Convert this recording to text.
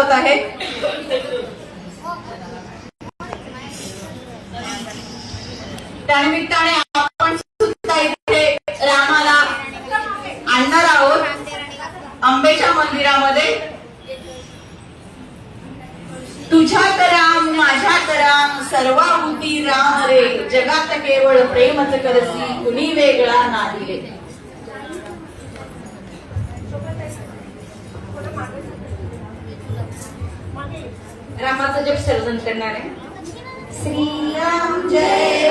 होत आहे. त्यानिमित्ताने आपण सुद्धा इथे रामाला आणणार आहोत. आंबेच्या मंदिरामध्ये. तुझ्या कराम माझ्या कराम सर्वाहुती राम रे. जगात केवळ प्रेमच करसी कुणी वेगळा नाही रामाचं जग सर्जन करणार आहे. श्रीराम जय